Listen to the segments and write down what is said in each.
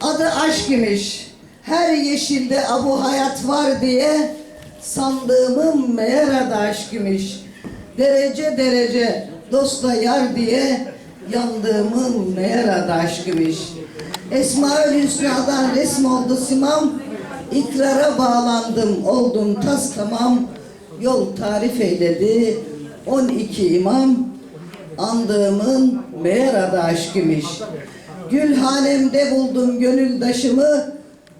Adı aşk imiş. Her yeşilde abu hayat var diye sandığımın meğer adı aşk imiş. Derece derece dostla yar diye yandığımın meğer adı aşk imiş. Esmaül Hüsna'dan resm oldu simam. İkrara bağlandım oldum tas tamam. Yol tarif eyledi 12 imam. Andığımın meğer adı aşk imiş. Gülhanemde buldum gönüldaşımı,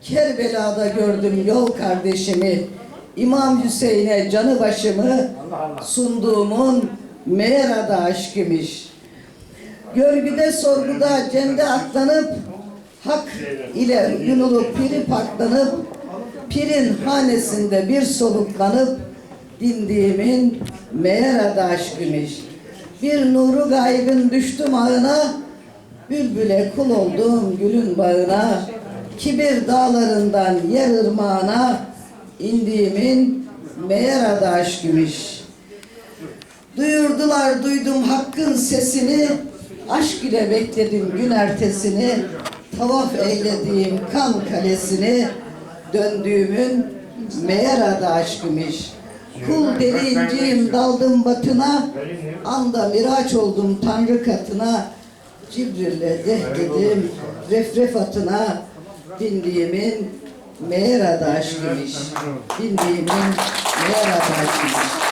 Kerbela'da gördüm yol kardeşimi. İmam Hüseyin'e canı başımı sunduğumun meğer adı aşk imiş. Görgüde sorguda cemde aklanıp Hak ile gün olup piri paklanıp Pirin hanesinde bir soluklanıp Dindiğimin meğer adı aşk imiş. Bir nuru gaybın düştüm ağına Bülbüle kul oldum gülün bağına Kibir dağlarından yer ırmağına indiğimin meğer adı aşk imiş. Duyurdular duydum hakkın sesini Aşk ile bekledim gün ertesini Tavaf eylediğim kan kalesini Döndüğümün meğer adı aşk imiş. Kul deli inciyim daldım batına Anda miraç oldum tanrı katına Cibril'le dehledim refref atına Bindiğimin meğer adı aşk imiş. Bindiğimin meğer adı aşk imiş.